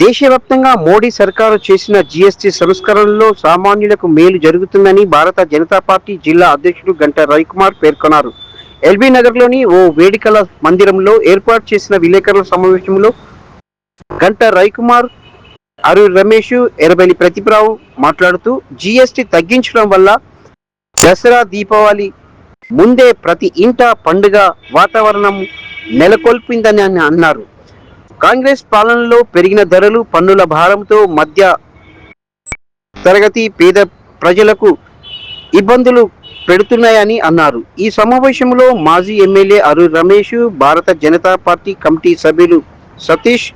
దేశవ్యాప్తంగా మోడీ సర్కారు చేసిన జీఎస్టీ సంస్కరణలో సామాన్యులకు మేలు జరుగుతుందని భారత జనతా పార్టీ జిల్లా అధ్యక్షుడు గంటా రవికుమార్ పేర్కొన్నారు. ఎల్బీ నగర్లోని ఓ వేడుకల మందిరంలో ఏర్పాటు చేసిన విలేకరుల సమావేశంలో గంటా రవికుమార్ అరు రమేష్ ఎరబెలి ప్రతిభరావు మాట్లాడుతూ జీఎస్టీ తగ్గించడం వల్ల దసరా దీపావళి ముందే ప్రతి ఇంట పండుగ వాతావరణం నెలకొల్పిందని అని అన్నారు. కాంగ్రెస్ పాలనలో పెరిగిన ధరలు పన్నుల భారంతో మధ్య తరగతి పేద ప్రజలకు ఇబ్బందులు పెడుతున్నాయని అన్నారు. ఈ సమావేశంలో మాజీ ఎమ్మెల్యే అరు రమేష్ భారత జనతా పార్టీ కమిటీ సభ్యులు సతీష్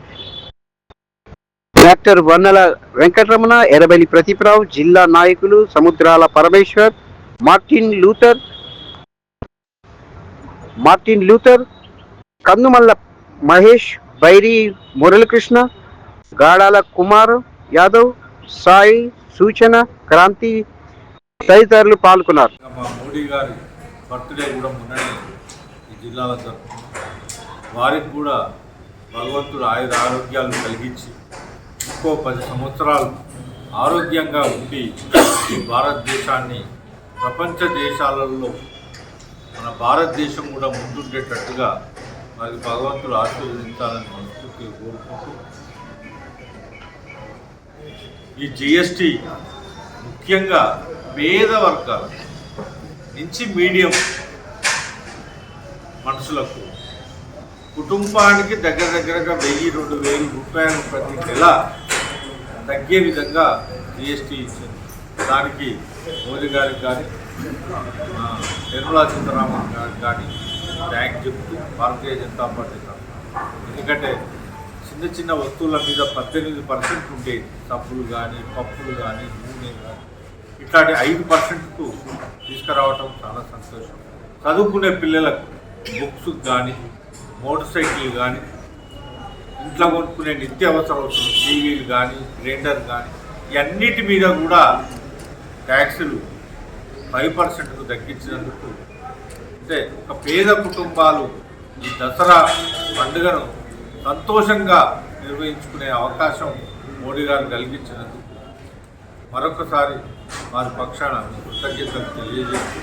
డాక్టర్ వన్నల వెంకటరమణ ఎర్రబెల్లి ప్రతిప్రావు జిల్లా నాయకులు Samudrala Parameshwar Martin Luther Martin Luther Kandumalla Mahesh Bairi Muralikrishna Gadala Kumar Yadav Sai సూచన క్రాంతి తదితరులు పాల్గొన్నారు. మా మోడీ గారి బర్త్డే కూడా మొన్ననే ఈ జిల్లాలో జరుపుకున్నాం. వారికి కూడా భగవంతుడు ఆయుర ఆరోగ్యాలు కలిగించి ఇంకో పది సంవత్సరాలు ఆరోగ్యంగా ఉండి ఈ భారతదేశాన్ని ప్రపంచ దేశాలలో మన భారతదేశం కూడా ముందుండేటట్టుగా మరి భగవంతుడు ఆశీర్వదించాలని మనస్ఫూర్తి కోరుకుంటూ ఈ జిఎస్టి ముఖ్యంగా పేద వర్గాల నుంచి మీడియం మనుషులకు కుటుంబానికి దగ్గర దగ్గరగా వెయ్యి రెండు వేలు రూపాయలు ప్రతి నెల తగ్గే విధంగా జిఎస్టీ ఇచ్చింది. దానికి మోదీ గారికి కానీ నిర్మలా సీతారామన్ గారికి కానీ థ్యాంక్ చెప్తూ భారతీయ జనతా పార్టీ తరఫున. ఎందుకంటే చిన్న చిన్న వస్తువుల మీద పద్దెనిమిది పర్సెంట్ ఉండే సబ్బులు కానీ పప్పులు కానీ నూనె కానీ ఇట్లాంటి ఐదు పర్సెంట్కు తీసుకురావటం చాలా సంతోషం చదువుకునే పిల్లలకు బుక్స్ కానీ మోటార్ సైకిల్ కానీ ఇంట్లో కొనుక్కునే నిత్యావసర వస్తువులు టీవీలు కానీ గ్రైండర్ కానీ ఇవన్నిటి మీద కూడా ట్యాక్సులు ఫైవ్ పర్సెంట్కు తగ్గించినందుకు అంటే ఒక పేద కుటుంబాలు ఈ దసరా పండుగను సంతోషంగా నిర్వహించుకునే అవకాశం మోడీ గారు కలిగించినందుకు మరొకసారి వారి పక్షాన కృతజ్ఞతలు తెలియజేస్తూ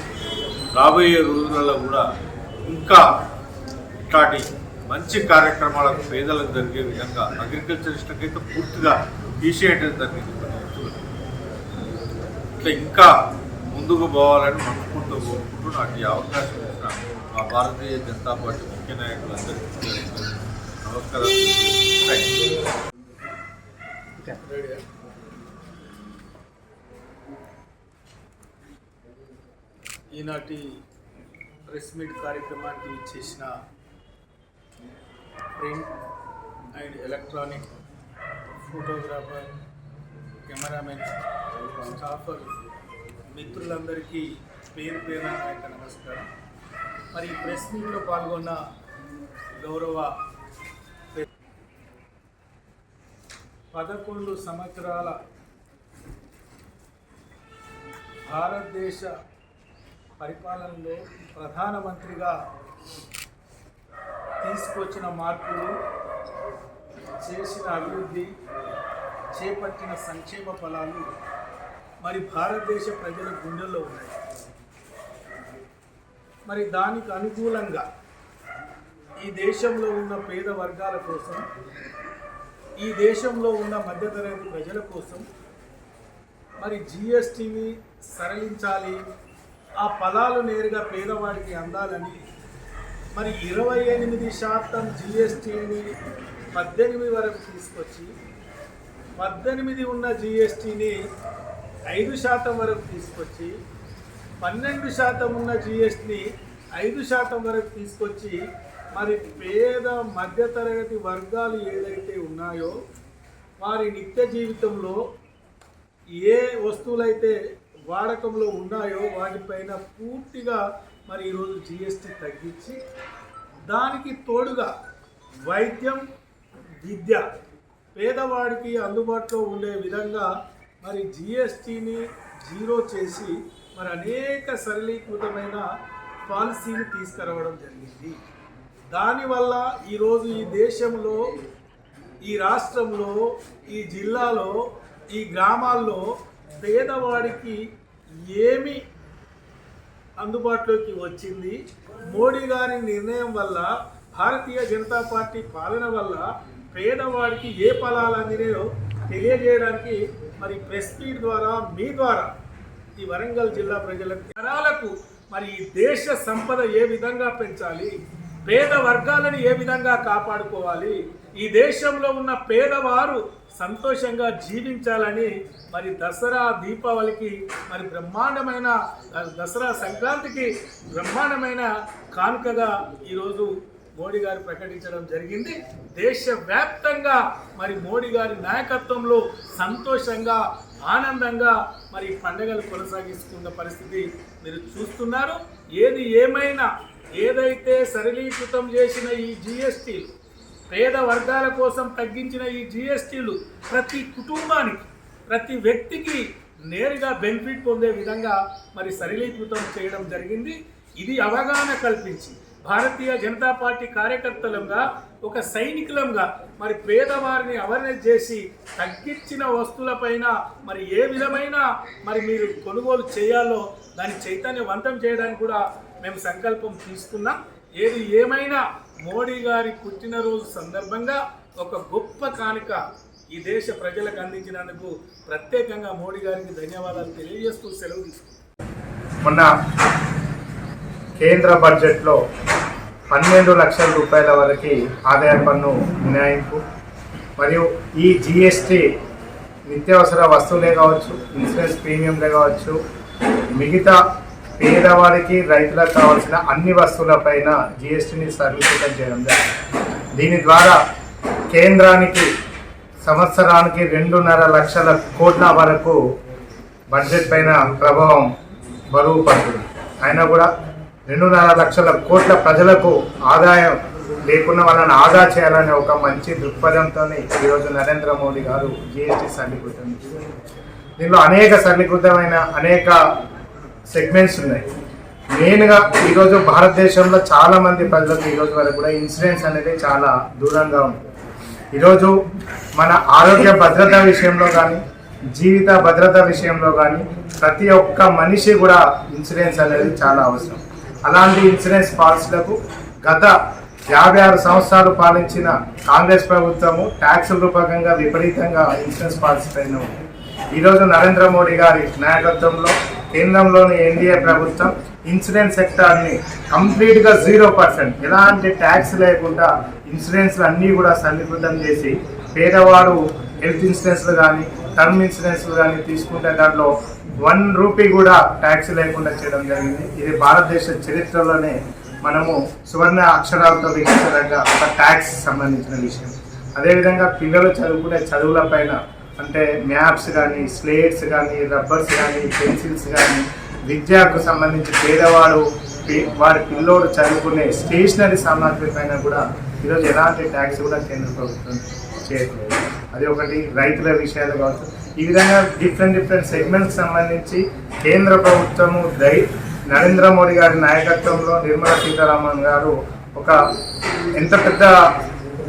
రాబోయే రోజులలో కూడా ఇంకా ఇట్లాంటి మంచి కార్యక్రమాలకు పేదలకు జరిగే విధంగా అగ్రికల్చరిస్ట్కి అయితే పూర్తిగా తీసేయడం జరిగింది. ఇట్లా ఇంకా ముందుకు పోవాలని మనస్ఫూర్తిగా కోరుకుంటూ నాకు ఈ అవకాశం మా భారతీయ జనతా పార్టీ ముఖ్య నాయకులందరికీ నమస్కారం. ఈనాటి ప్రెస్ మీట్ కార్యక్రమానికి చేసిన print and electronic photographer cameraman staffer మిత్రులందరికీ పేరు పేరు నమస్కారం. మరి ప్రెస్ మీట్లో పాల్గొన్న గౌరవ పదకొండు సంవత్సరాల భారతదేశ పరిపాలనలో ప్రధానమంత్రిగా తీసుకొచ్చిన మార్పులు చేసిన అభివృద్ధి చేపట్టిన సంక్షేమ ఫలాలు మరి భారతదేశ ప్రజల గుండెల్లో ఉన్నాయి. మరి దానికి అనుకూలంగా ఈ దేశంలో ఉన్న పేద వర్గాల కోసం ఈ దేశంలో ఉన్న మధ్యతరగతి ప్రజల కోసం మరి జిఎస్టీని సరళించాలి ఆ పదాలు నేరుగా పేదవాడికి అందాలని మరి ఇరవై ఎనిమిది శాతం జిఎస్టీని పద్దెనిమిది వరకు తీసుకొచ్చి పద్దెనిమిది ఉన్న జిఎస్టీని ఐదు శాతం వరకు తీసుకొచ్చి పన్నెండు శాతం ఉన్న జిఎస్టిని ఐదు శాతం వరకు తీసుకొచ్చి మరి పేద మధ్యతరగతి వర్గాలు ఏదైతే ఉన్నాయో వారి నిత్య జీవితంలో ఏ వస్తువులైతే వాడకంలో ఉన్నాయో వాటిపైన పూర్తిగా మరి ఈరోజు జిఎస్టీ తగ్గించి దానికి తోడుగా వైద్యం విద్య పేదవాడికి అందుబాటులో ఉండే విధంగా మరి జిఎస్టీని జీరో చేసి మరి అనేక సరళీకృతమైన పాలసీని తీసుకురావడం జరిగింది. దానివల్ల ఈరోజు ఈ దేశంలో ఈ రాష్ట్రంలో ఈ జిల్లాలో ఈ గ్రామాల్లో పేదవాడికి ఏమి అందుబాటులోకి వచ్చింది మోడీ గారి నిర్ణయం వల్ల భారతీయ జనతా పార్టీ పాలన వల్ల పేదవాడికి ఏ ఫలాలు అందినాయో తెలియజేయడానికి మరి ప్రెస్ మీట్ ద్వారా మీ ద్వారా ఈ వరంగల్ జిల్లా ప్రజలకు తరాలకు మరి ఈ దేశ సంపద ఏ విధంగా పెంచాలి? పేద వర్గాలను ఏ విధంగా కాపాడుకోవాలి? ఈ దేశంలో ఉన్న పేదవారు సంతోషంగా జీవించాలని మరి దసరా దీపావళికి మరి బ్రహ్మాండమైన దసరా సంక్రాంతికి బ్రహ్మాండమైన కానుకగా ఈరోజు మోడీ గారు ప్రకటించడం జరిగింది. దేశవ్యాప్తంగా మరి మోడీ గారి నాయకత్వంలో సంతోషంగా ఆనందంగా మరి పండుగలు కొనసాగిస్తున్న పరిస్థితి మీరు చూస్తున్నారు. ఏది ఏమైనా ఏదైతే సరళీకృతం చేసిన ఈ జిఎస్టీలు పేద వర్గాల కోసం తగ్గించిన ఈ జిఎస్టీలు ప్రతి కుటుంబానికి ప్రతి వ్యక్తికి నేరుగా బెనిఫిట్ పొందే విధంగా మరి సరళీకృతం చేయడం జరిగింది. ఇది అవగాహన కల్పించి భారతీయ జనతా పార్టీ కార్యకర్తలంగా ఒక సైనికులంగా మరి పేదవారిని అవేర్నెస్ చేసి తగ్గించిన వస్తువులపైన మరి ఏ విధమైన మరి మీరు కొనుగోలు చేయాలో దాన్ని చైతన్యవంతం చేయడానికి కూడా మేము సంకల్పం తీసుకున్నాం. ఏది ఏమైనా మోడీ గారి పుట్టినరోజు సందర్భంగా ఒక గొప్ప కానుక ఈ దేశ ప్రజలకు అందించినందుకు ప్రత్యేకంగా మోడీ గారికి ధన్యవాదాలు తెలియజేస్తూ సెలవు తీసుకున్నాం మొన్న కేంద్ర బడ్జెట్లో పన్నెండు లక్షల రూపాయల వరకు ఆదాయ పన్ను మినహాయింపు మరియు ఈ జిఎస్టి నిత్యావసర వస్తువులే కావచ్చు ఇన్సూరెన్స్ ప్రీమియంలే కావచ్చు మిగతా పేదవారికి రైతులకు కావాల్సిన అన్ని వస్తువులపైన జిఎస్టీని సరళీకృతం చేయడం జరిగింది. దీని ద్వారా కేంద్రానికి సంవత్సరానికి రెండున్నర లక్షల కోట్ల వరకు బడ్జెట్ పైన ప్రభావం బరువు పడుతుంది. అయినా కూడా రెండున్నర లక్షల కోట్ల ప్రజలకు ఆదాయం లేకుండా వాళ్ళని ఆదా చేయాలనే ఒక మంచి దృక్పథంతో ఈరోజు నరేంద్ర మోడీ గారు జిఎస్టీ సరళీకృతం దీనిలో అనేక సరళీకృతమైన అనేక సెగ్మెంట్స్ ఉన్నాయి. మెయిన్గా ఈరోజు భారతదేశంలో చాలా మంది ప్రజలకు ఈరోజు వరకు కూడా ఇన్సూరెన్స్ అనేది చాలా దూరంగా ఉంది. ఈరోజు మన ఆరోగ్య భద్రత విషయంలో కానీ జీవిత భద్రత విషయంలో కానీ ప్రతి ఒక్క మనిషి కూడా ఇన్సూరెన్స్ అనేది చాలా అవసరం. అలాంటి ఇన్సూరెన్స్ పాలసీలకు గత యాభై ఆరు సంవత్సరాలు పాలించిన కాంగ్రెస్ ప్రభుత్వము ట్యాక్సుల రూపకంగా విపరీతంగా ఇన్సూరెన్స్ పాలసీ పైన ఉంది. ఈరోజు నరేంద్ర మోడీ గారి నాయకత్వంలో కేంద్రంలోని ఎన్డీఏ ప్రభుత్వం ఇన్సూరెన్స్ సెక్టార్ని కంప్లీట్గా జీరో పర్సెంట్ ఎలాంటి ట్యాక్స్ లేకుండా ఇన్సూరెన్స్లు అన్నీ కూడా సరళీకృతం చేసి పేదవాడు హెల్త్ ఇన్సూరెన్స్లు కానీ టర్మ్ ఇన్సూరెన్స్లు కానీ తీసుకుంటే దాంట్లో వన్ రూపీ కూడా ట్యాక్స్ లేకుండా చేయడం జరిగింది. ఇది భారతదేశ చరిత్రలోనే మనము సువర్ణ అక్షరాలతో లిఖించదగ్గ ఒక ట్యాక్స్ సంబంధించిన విషయం. అదేవిధంగా పిల్లలు చదువుకునే చదువుల పైన అంటే మ్యాప్స్ కానీ స్లేట్స్ కానీ రబ్బర్స్ కానీ పెన్సిల్స్ కానీ విద్యకు సంబంధించి పేదవాడు వారి పిల్లోడు చదువుకునే స్టేషనరీ సామాగ్రి పైన కూడా ఈరోజు ఎలాంటి ట్యాక్స్ కూడా కేంద్ర ప్రభుత్వం చేయట్లేదు. అది ఒకటి రైతుల విషయాలు కావచ్చు. ఈ విధంగా డిఫరెంట్ డిఫరెంట్ సెగ్మెంట్స్ సంబంధించి కేంద్ర ప్రభుత్వము దై నరేంద్ర మోడీ గారి నాయకత్వంలో నిర్మలా సీతారామన్ గారు ఒక ఎంత పెద్ద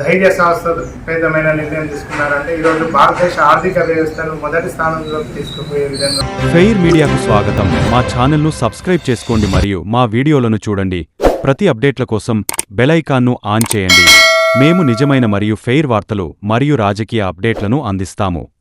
ధైర్య సాహసోపేతమైన నిర్ణయం తీసుకున్నారంటే ఈరోజు భారతదేశ ఆర్థిక వ్యవస్థను మొదటి స్థానంలోకి తీసుకుపోయే విధంగా ఫెయిర్ మీడియాకు స్వాగతం. మా ఛానల్ను సబ్స్క్రైబ్ చేసుకోండి మరియు మా వీడియోలను చూడండి. ప్రతి అప్డేట్ల కోసం బెల్ ఐకాన్ను ఆన్ చేయండి. మేము నిజమైన మరియు ఫెయిర్ వార్తలు మరియు రాజకీయ అప్డేట్లను అందిస్తాము.